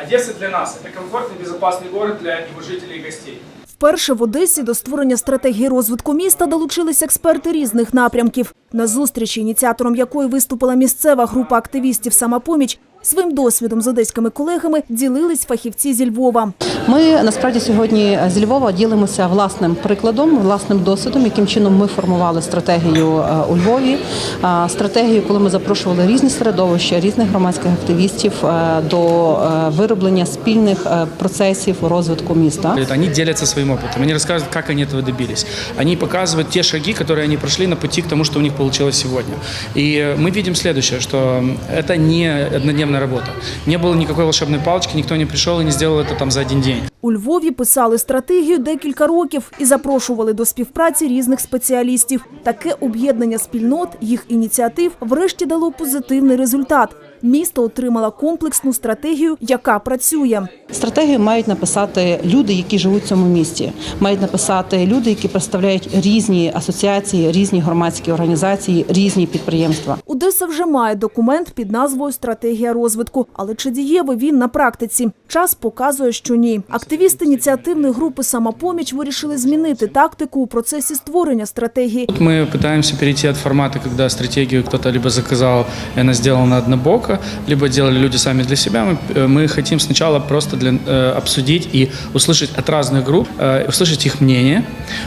Одесса для нас – это комфортный, безопасный город для его жителей и гостей. Вперше в Одесі до створення стратегії розвитку міста долучились експерти різних напрямків. На зустрічі, ініціатором якої виступила місцева група активістів «Самопоміч», своїм досвідом з одеськими колегами ділились фахівці зі Львова. Ми насправді сьогодні з Львова ділимося власним прикладом, власним досвідом, яким чином ми формували стратегію е, у Львові. Е, Стратегію, коли ми запрошували різні середовища, різних громадських активістів е, до е, вироблення спільних е, процесів розвитку міста. Это Они делятся своим опытом, они рассказывают, как они этого добились. Они показывают те шаги, которые они прошли на пути к тому, что у них получилось сегодня. И э, мы видим следующее, что это не однодневная работа. Не было никакой волшебной палочки, никто не пришел и не сделал это там за один день. У Львові писали стратегію декілька років і запрошували до співпраці різних спеціалістів. Таке об'єднання спільнот, їх ініціатив, врешті дало позитивний результат. Місто отримало комплексну стратегію, яка працює. Стратегію мають написати люди, які живуть в цьому місті. Мають написати люди, які представляють різні асоціації, різні громадські організації, різні підприємства. Одеса вже має документ під назвою Стратегія розвитку. Але чи дієвий він на практиці? Час показує, що ні. Активісти ініціативної групи «Самопоміч» вирішили змінити тактику у процесі створення стратегії. Тут мы пытаемся перейти от формата, когда стратегию кто-то либо заказал, и она сделана однобоко, либо делали люди сами для себя. Мы, э, мы хотим сначала просто для, э, обсудить и услышать от разных групп, э, услышать их мнение,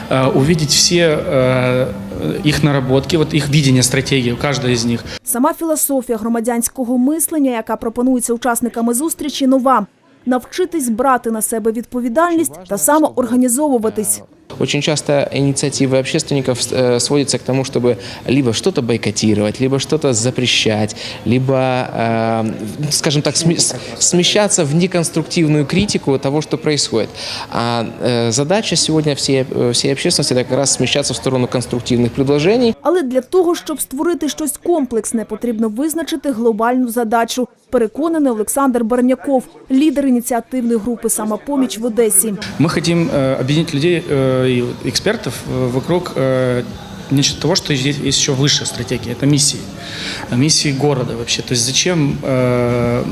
э, увидеть все э, их наработки, вот их видение стратегии, у каждой из них. Сама філософія громадянського мислення, яка пропонується учасниками зустрічі, нова – навчитись брати на себе відповідальність та самоорганізовуватись. Очень часто инициативы общественников э, сводятся к тому, чтобы либо что-то бойкотировать, либо что-то запрещать, либо, э, скажем так, сме- с- смещаться в неконструктивную критику того, что происходит. А э, задача сегодня всей, э, всей общественности это как раз смещаться в сторону конструктивных предложений, Але для того, щоб створити щось комплексне, потрібно визначити глобальну задачу. Переконаний Олександр Барняков, лідер ініціативної групи «Самопоміч» в Одесі. Мы хотим э, объединить людей э, и экспертов э, вокруг э, нечто того, что есть, есть еще выше стратегии. Это миссии. Э, Миссии города вообще. То есть зачем, э,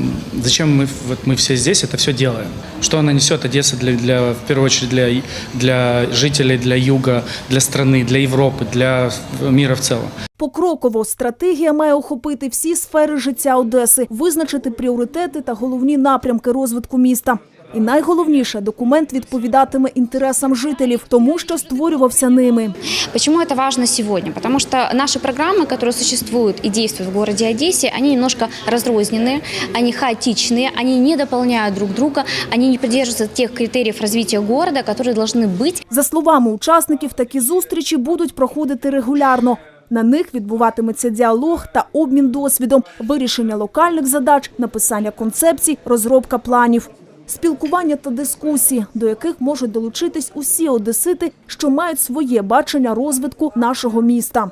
зачем мы, вот мы все здесь это все делаем? Что она несет Одесса для, для, в первую очередь для, для жителей, для юга, для страны, для Европы, для мира в целом? Покроково стратегія має охопити всі сфери життя Одеси, визначити пріоритети та головні напрямки розвитку міста. І найголовніше, документ відповідатиме інтересам жителів, тому що створювався ними. Почему это важно сегодня? Потому что наши программы, которые существуют и действуют в городе Одессе, они немножко разрозненные, они хаотичные, они не дополняют друг друга, они не придерживаются тех критериев развития города, которые должны быть. За словами учасників, такі зустрічі будуть проходити регулярно. На них відбуватиметься діалог та обмін досвідом, вирішення локальних задач, написання концепцій, розробка планів. Спілкування та дискусії, до яких можуть долучитись усі одесити, що мають своє бачення розвитку нашого міста.